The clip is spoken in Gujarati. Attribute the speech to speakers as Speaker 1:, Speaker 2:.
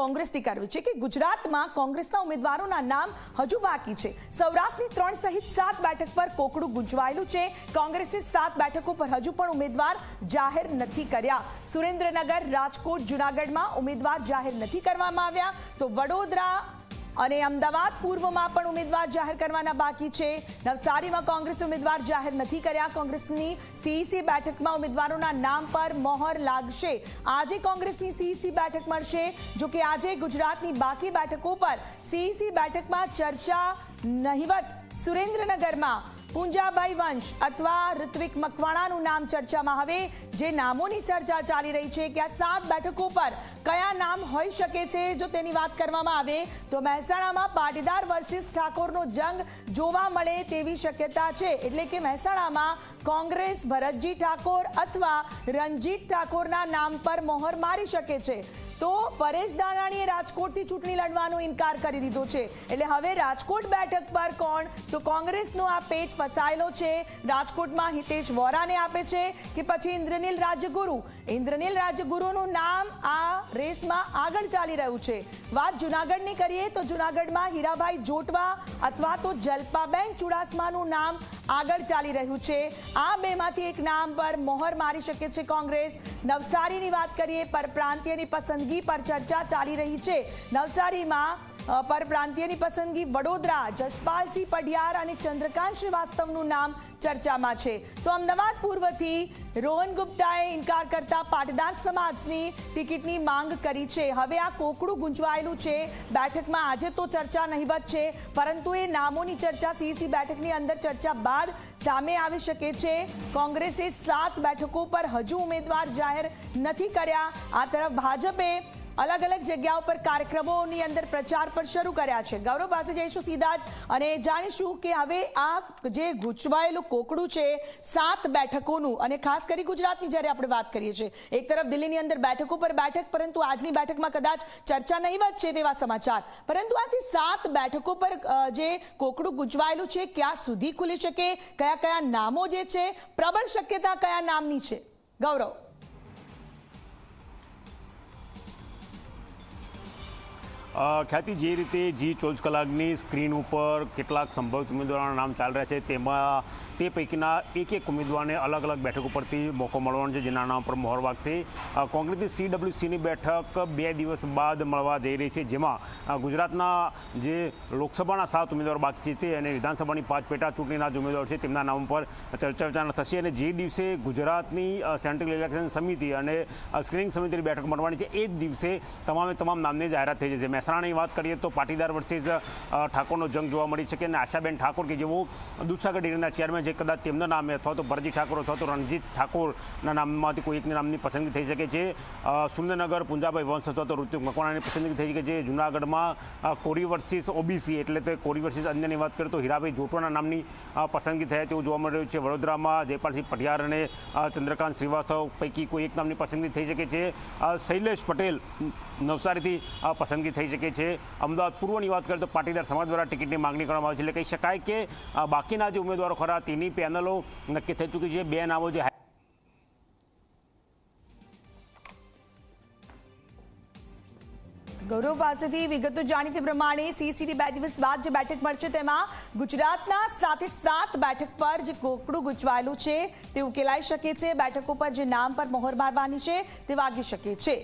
Speaker 1: કોંગ્રેસથી કરવી છે કે ગુજરાતમાં કોંગ્રેસના ઉમેદવારોના નામ હજુ બાકી છે. સૌરાષ્ટ્રની ત્રણ સહિત સાત બેઠક પર કોકડું ગુંજવાયેલું છે. કોંગ્રેસે સાત બેઠકો પર હજુ પણ ઉમેદવાર જાહેર નથી કર્યા. સુરેન્દ્રનગર, રાજકોટ, જુનાગઢમાં ઉમેદવાર જાહેર નથી કરવામાં આવ્યા. તો વડોદરા અને અમદાવાદ પૂર્વમાં પણ ઉમેદવાર જાહેર કરવાના બાકી છે. નવસારીમાં કોંગ્રેસ ઉમેદવાર જાહેર નથી કર્યા. કોંગ્રેસની સીઈસી બેઠકમાં ઉમેદવારોના નામ પર મોહર લાગશે. આજે કોંગ્રેસની સીઈસી બેઠક મળશે જો કે આજે ગુજરાતની બાકી બેઠકો પર સીઈસી બેઠકમાં ચર્ચા નહિવત સુરેન્દ્રનગરમાં પુંજાભાઈ વંશ અથવા ઋત્વિક મકવાણાનું નામ ચર્ચામાં હવે, જે નામોની ચર્ચા ચાલી રહી છે કે આ સાત બેઠકો પર કયા નામ હોઈ શકે છે, જો તેની વાત કરવામાં આવે, તો મહેસાણામાં પાટીદાર વર્સિસ ઠાકોરનો જંગ જોવા મળે તેવી શક્યતા છે. એટલે કે મહેસાણામાં કોંગ્રેસ ભરતજી ઠાકોર અથવા રણજીત ઠાકોરના નામ પર મોહર મારી શકે છે. તો પરેશ દાનાણીએ રાજકોટથી ચૂંટણી લડવાનો ઇનકાર કરી દીધો છે. એટલે હવે રાજકોટ બેઠક પર કોણ? તો કોંગ્રેસનો આ પેચ ફસાયેલો છે. રાજકોટમાં હિતેશ વોરાને આપે છે કે પછી ઇન્દ્રનીલ રાજગુરુ. ઇન્દ્રનીલ રાજગુરુનું નામ આ રેસમાં આગળ ચાલી રહ્યું છે. વાત જુનાગઢની કરીએ તો જુનાગઢમાં હીરાભાઈ જોટવા અથવા તો જલપાબેન ચુડાસમાનું નામ આગળ ચાલી રહ્યું છે. આ બેમાંથી એક નામ પર મોહર મારી શકે છે કોંગ્રેસ. નવસારીની વાત કરીએ, પરપ્રાંતિયની પસંદગી પર ચર્ચા ચાલી રહી છે. નવસારીમાં પરપ્રાંતીયની પસંદગી વડોદરા, જસપાલસિંહ પઢિયાર અને ચંદ્રકાંત શ્રીવાસ્તવનું નામ ચર્ચામાં છે. તો અમદાવાદ પૂર્વથી રોહન ગુપ્તાએ ઇનકાર કરતા પાટીદાર સમાજની ટિકિટની માંગ કરી છે. હવે આ કોકડું ગુંચવાયેલું છે. બેઠકમાં આજે તો ચર્ચા નહીવત છે, પરંતુ એ નામોની ચર્ચા સીસી બેઠકની અંદર ચર્ચા બાદ સામે આવી શકે છે. કોંગ્રેસે સાત બેઠકો પર હજુ ઉમેદવાર જાહેર નથી કર્યા. આ તરફ ભાજપે અલગ અલગ જગ્યાઓ પર કાર્યક્રમોની અંદર પ્રચાર પર શરૂ કર્યા છે. ગૌરવ પાસે જઈશું સીધા જ અને જાણીશું કે હવે આ જે ગૂંચવાયેલું કોકડું છે, સાત બેઠકોનું અને ખાસ કરી ગુજરાતની જ્યારે આપણે વાત કરીએ છીએ, એક તરફ દિલ્હીની અંદર બેઠકો પર બેઠક, પરંતુ આજની બેઠકમાં કદાચ ચર્ચા નહીવત છે તેવા સમાચાર. પરંતુ આજે સાત બેઠકો પર જે કોકડું ગૂંચવાયેલું છે, ક્યાં સુધી ખુલી શકે કયા કયા નામો જે છે, પ્રબળ શક્યતા કયા નામની છે? ગૌરવ.
Speaker 2: ખ્યાતિ જે રીતે જી ચોવીસ કલાકની સ્ક્રીન ઉપર કેટલાક સંભવિત ઉમેદવારોના નામ ચાલી રહ્યા છે, તેમાં તે પૈકીના એક એક ઉમેદવારને અલગ અલગ બેઠક ઉપરથી મોકો મળવાનો છે, જેના નામ પર મોહર વાગશે. કોંગ્રેસની સીડબ્લ્યુસીની બેઠક બે દિવસ બાદ મળવા જઈ રહી છે, જેમાં ગુજરાતના જે લોકસભાના સાત ઉમેદવારો બાકી છે તે અને વિધાનસભાની પાંચ પેટા ચૂંટણીના જે ઉમેદવારો છે તેમના નામ પર ચર્ચા થશે અને જે દિવસે ગુજરાતની સેન્ટ્રલ ઇલેક્શન સમિતિ અને સ્ક્રીનિંગ સમિતિની બેઠક મળવાની છે, એ જ દિવસે તમામે તમામ નામની જાહેરાત થઈ જશે. મહેસાણાની વાત કરીએ તો પાટીદાર વર્સિસ ઠાકોરનો જંગ જોવા મળી શકે અને આશાબેન ઠાકોર કે જેઓ દૂધસાગર ડેરીના ચેરમેન છે, કદાચ તેમના નામે અથવા તો ભરજી ઠાકોર અથવા તો રણજીત ઠાકોરના નામમાંથી કોઈ એકના નામની પસંદગી થઈ શકે છે. સુરેન્દ્રનગર, પુંજાભાઈ વંશ અથવા તો ઋતુક મકવાણાની પસંદગી થઈ શકે છે. જૂનાગઢમાં કોરી વર્સિસ ઓબીસી એટલે તો કોરી વર્સિસ અન્યની વાત કરીએ તો હીરાભાઈ જોટવાના નામની પસંદગી થયા તેવું જોવા મળી રહ્યું છે. વડોદરામાં જયપાલસિંહ પટિયાર અને ચંદ્રકાંત શ્રીવાસ્તવ પૈકી કોઈ એક નામની પસંદગી થઈ શકે છે. શૈલેષ પટેલ નવસારીથી પસંદગી થઈ શકે છે. અમદાવાદ પૂર્વની વાત કરીએ તો પાટીદાર સમાજ દ્વારા ટિકિટની માંગણી કરવામાં આવી છે. એટલે કહી શકાય કે બાકીના જે ઉમેદવારો ખરા, તેની પેનલો નક્કી થઈ ચૂકી છે. બે નામો જે
Speaker 1: ગૌરવ પાસેથી વિગતો જાણીતી પ્રમાણે સીસીટી બે દિવસ બાદ જે બેઠક મળશે તેમાં ગુજરાતના સાથે સાત બેઠક પર જે કોકડું ગુચવાયેલું છે, તે ઉકેલાઈ શકે છે. બેઠકો પર જે નામ પર મોહર મારવાની છે, તે વાગી શકે છે.